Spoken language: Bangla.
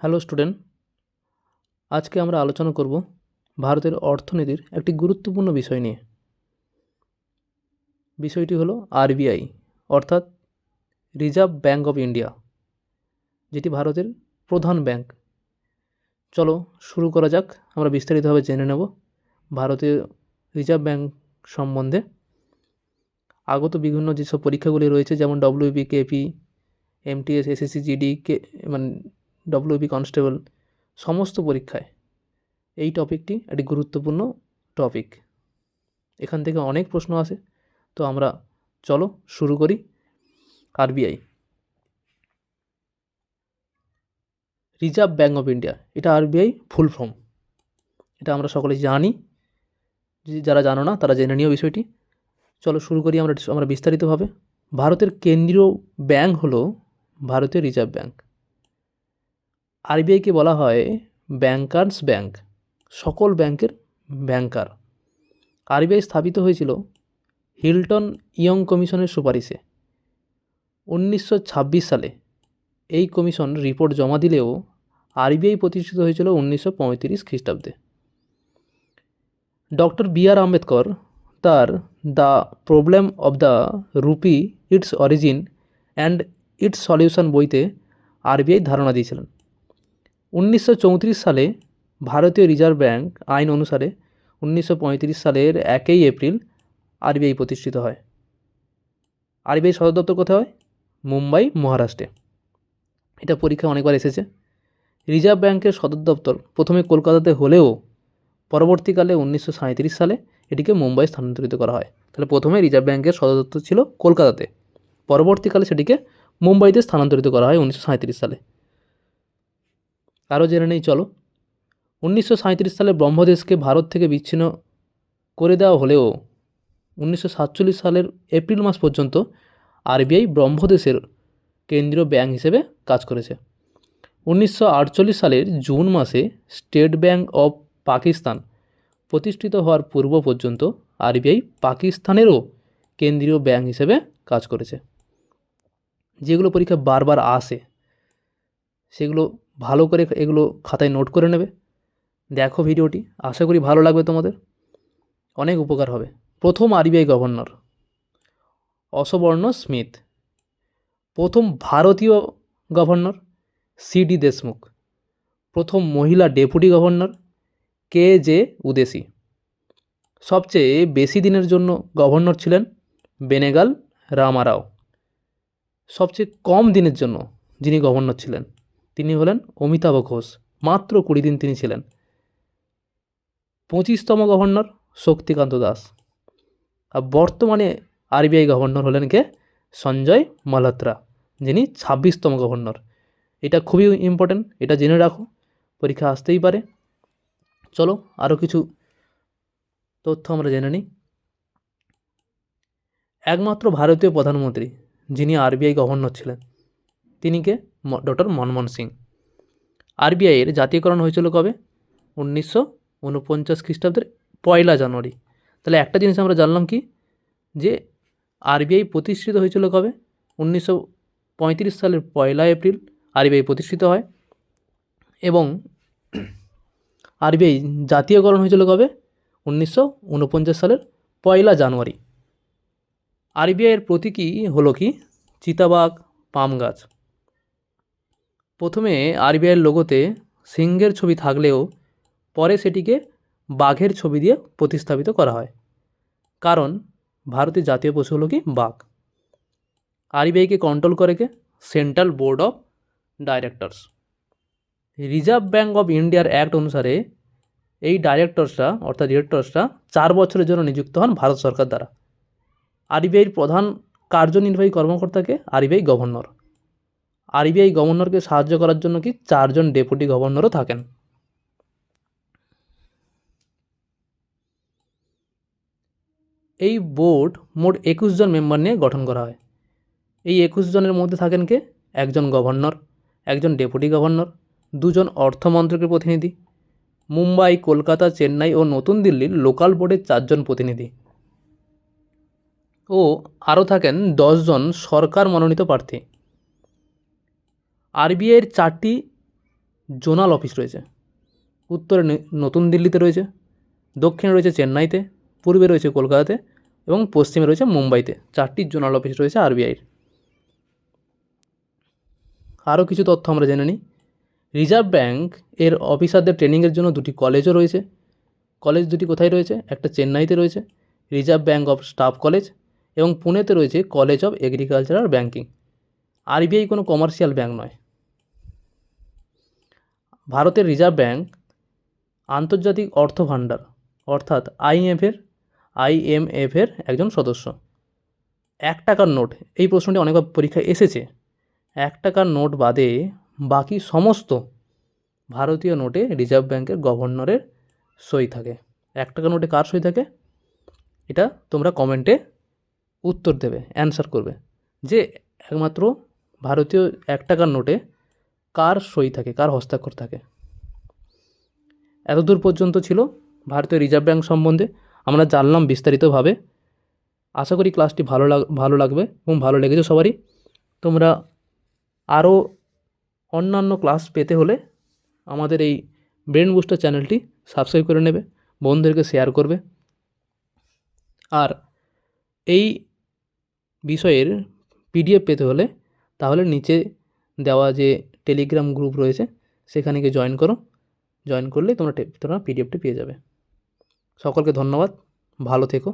হ্যালো স্টুডেন্ট, আজকে আমরা আলোচনা করব ভারতের অর্থনীতির একটি গুরুত্বপূর্ণ বিষয় নিয়ে। বিষয়টি হলো আরবিআই, অর্থাৎ রিজার্ভ ব্যাঙ্ক অফ ইন্ডিয়া যেটি ভারতের প্রধান ব্যাংক। চলো শুরু করা যাক, আমরা বিস্তারিতভাবে জেনে নেব ভারতীয় রিজার্ভ ব্যাঙ্ক সম্বন্ধে। আগত বিভিন্ন যেসব পরীক্ষাগুলি রয়েছে, যেমন WB KP MTS SSC GD কে মানে ডব্লিউবি কনস্টেবল সমস্ত পরীক্ষায়। এই টপিকটি একটি গুরুত্বপূর্ণ টপিক এখান থেকে অনেক প্রশ্ন আসে, তো আমরা চলো শুরু করি RBI reserve bank of India এটা আরবিআই ফুল ফর্ম এটা আমরা সকলে জানি যারা জানো না, তারা জেনে নিও বিষয়টি। চলো শুরু করি আমরা আমরা বিস্তারিতভাবে। ভারতের কেন্দ্রীয় ব্যাঙ্ক হলো ভারতীয় রিজার্ভ ব্যাঙ্ক আরবিআইকে বলা হয় ব্যাংকার্স ব্যাংক, সকল ব্যাংকের ব্যাংকার। আরবিআই স্থাপিত হয়েছিল হিলটন ইয়ং কমিশনের সুপারিশে। উনিশশো ছাব্বিশ সালে এই কমিশন রিপোর্ট জমা দিলেও আরবিআই প্রতিষ্ঠিত হয়েছিল উনিশশো পঁয়ত্রিশ খ্রিস্টাব্দে। ডক্টর বি আর আম্বেদকর তার the problem of the rupee, its origin and its solution বইতে আরবিআই ধারণা দিয়েছিলেন। উনিশশো চৌত্রিশ সালে ভারতীয় রিজার্ভ ব্যাঙ্ক আইন অনুসারে উনিশশো পঁয়ত্রিশ সালের একই এপ্রিল আরবিআই প্রতিষ্ঠিত হয়। আরবিআই সদর দপ্তর কোথায় হয়? মুম্বাই, মহারাষ্ট্রে। এটা পরীক্ষা অনেকবার এসেছে। রিজার্ভ ব্যাঙ্কের সদর দপ্তর প্রথমে কলকাতাতে হলেও পরবর্তীকালে উনিশশো সালে এটিকে মুম্বাই স্থানান্তরিত করা হয়। তাহলে প্রথমে রিজার্ভ ব্যাঙ্কের সদর দপ্তর ছিল কলকাতাতে। পরবর্তীকালে সেটিকে মুম্বাইতে স্থানান্তরিত করা হয় উনিশশো সালে। আরও জেনে নেই, চলো। উনিশশো সালে ব্রহ্মদেশকে ভারত থেকে বিচ্ছিন্ন করে দেওয়া হলেও উনিশশো সাতচল্লিশ সালের এপ্রিল মাস পর্যন্ত আরবিআই ব্রহ্মদেশের কেন্দ্রীয় ব্যাংক হিসেবে কাজ করেছে। উনিশশো আটচল্লিশ সালের জুন মাসে স্টেট ব্যাংক অফ পাকিস্তান প্রতিষ্ঠিত হওয়ার পূর্ব পর্যন্ত আরবিআই পাকিস্তানেরও কেন্দ্রীয় ব্যাংক হিসেবে কাজ করেছে। যেগুলো পরীক্ষা বারবার আসে। সেগুলো ভালো করে এগুলো খাতায় নোট করে নেবে। দেখো ভিডিওটি। আশা করি ভালো লাগবে তোমাদের। অনেক উপকার হবে। প্রথম আরবিআই গভর্নর অসবর্ণ স্মিথ। প্রথম ভারতীয় গভর্নর সিডি দেশমুখ। প্রথম মহিলা deputy governor K J Udeshi সবচেয়ে বেশি দিনের জন্য গভর্নর ছিলেন বেনেগাল রামারাও। সবচেয়ে কম দিনের জন্য যিনি গভর্নর ছিলেন। তিনি হলেন অমিতাভ ঘোষ। মাত্র কুড়ি দিন তিনি ছিলেন। পঁচিশতম গভর্নর শক্তিকান্ত দাস। আর বর্তমানে আরবিআই গভর্নর হলেন কে? সঞ্জয় মালহোত্রা, যিনি ছাব্বিশতম গভর্নর। এটা খুবই ইম্পর্ট্যান্ট এটা জেনে রাখো, পরীক্ষা আসতেই পারে। চলো আরও কিছু তথ্য আমরা জেনে নিই। একমাত্র ভারতীয় প্রধানমন্ত্রী, যিনি আরবিআই গভর্নর ছিলেন তিনি কে? ডক্টর মনমোহন সিং। আরবিআইয়ের জাতীয়করণ হয়েছিল কবে? উনিশশো উনপঞ্চাশ খ্রিস্টাব্দের পয়লা জানুয়ারি। তাহলে একটা জিনিস আমরা জানলাম কি? যে আরবিআই প্রতিষ্ঠিত হয়েছিল কবে? উনিশশো পঁয়ত্রিশ সালের পয়লা এপ্রিল আরবিআই প্রতিষ্ঠিত হয়। এবং আরবিআই জাতীয়করণ হয়েছিল কবে? উনিশশো উনপঞ্চাশ সালের পয়লা জানুয়ারি। আরবিআইয়ের প্রতীকী হলো কি? চিতাবাঘ, পাম গাছ। প্রথমে আরবিআইয়ের লোগোতে সিংহের ছবি থাকলেও পরে সেটিকে বাঘের ছবি দিয়ে প্রতিস্থাপিত করা হয়। কারণ ভারতের জাতীয় পশু হলো কি? বাঘ। আরবিআইকে কন্ট্রোল করে কে? Central board of directors reserve bank of ইন্ডিয়ার অ্যাক্ট অনুসারে এই ডাইরেক্টরসরা অর্থাৎ ডিরেক্টরসরা চার বছরের জন্য নিযুক্ত হন ভারত সরকার দ্বারা। আরবিআইয়ের প্রধান কার্যনির্বাহী কর্মকর্তাকে আরবিআই গভর্নর আরবিআই গভর্নরকে সাহায্য করার জন্য কি চারজন ডেপুটি গভর্নরও থাকেন? এই বোর্ড মোট একুশ জন মেম্বার নিয়ে গঠন করা হয়। এই একুশ জনের মধ্যে থাকেন কে? একজন গভর্নর, একজন ডেপুটি গভর্নর, দুজন অর্থমন্ত্রকের প্রতিনিধি, মুম্বাই, কলকাতা, চেন্নাই ও নতুন দিল্লির লোকাল বোর্ডের চারজন প্রতিনিধি। ও আরও থাকেন দশজন সরকার মনোনীত প্রার্থী। আরবিআইয়ের চারটি জোনাল অফিস রয়েছে। উত্তরে নতুন দিল্লিতে রয়েছে, দক্ষিণে রয়েছে চেন্নাইতে, পূর্বে রয়েছে কলকাতাতে এবং পশ্চিমে রয়েছে মুম্বাইতে। চারটি জোনাল অফিস রয়েছে আরবিআইয়ের আরও কিছু তথ্য আমরা জেনে নিই। রিজার্ভ ব্যাঙ্ক এর অফিসারদের ট্রেনিংয়ের জন্য দুটি কলেজও রয়েছে। কলেজ দুটি কোথায় রয়েছে? একটা চেন্নাইতে রয়েছে, reserve bank of staff college এবং পুনেতে রয়েছে college of agricultural banking RBI কোনো কমার্শিয়াল ব্যাঙ্ক নয়। ভারতের রিজার্ভ ব্যাঙ্ক আন্তর্জাতিক অর্থ ভাণ্ডার অর্থাৎ আইএমএফের আইএমএফের একজন সদস্য। এক টাকার নোট, এই প্রশ্নটি অনেকবার পরীক্ষায় এসেছে। এক টাকার নোট বাদে বাকি সমস্ত ভারতীয় নোটে রিজার্ভ ব্যাঙ্কের গভর্নরের সই থাকে। এক টাকা নোটে কার সই থাকে? এটা তোমরা কমেন্টে উত্তর দেবে, অ্যান্সার করবে। যে একমাত্র ভারতীয় এক টাকার নোটে কার সই থাকে, কার হস্তাক্ষর থাকে? এতদূর পর্যন্ত ছিল ভারতীয় রিজার্ভ ব্যাঙ্ক সম্বন্ধে। আমরা জানলাম বিস্তারিতভাবে। আশা করি ক্লাসটি ভালো লাগ, ভালো লাগবে এবং ভালো লেগেছে সবারই। তোমরা আরও অন্যান্য ক্লাস পেতে হলে আমাদের এই ব্রেন বুস্টার চ্যানেলটি সাবস্ক্রাইব করে নেবে, বন্ধুদেরকে শেয়ার করবে। আর এই বিষয়ের পিডিএফ পেতে হলে তাহলে নিচে দেওয়া যে টেলিগ্রাম গ্রুপ রয়েছে, সেখানে গিয়ে জয়েন করো। জয়েন করলে তোমরা তোমরা পিডিএফটি পেয়ে যাবে। সকলকে ধন্যবাদ, ভালো থেকো।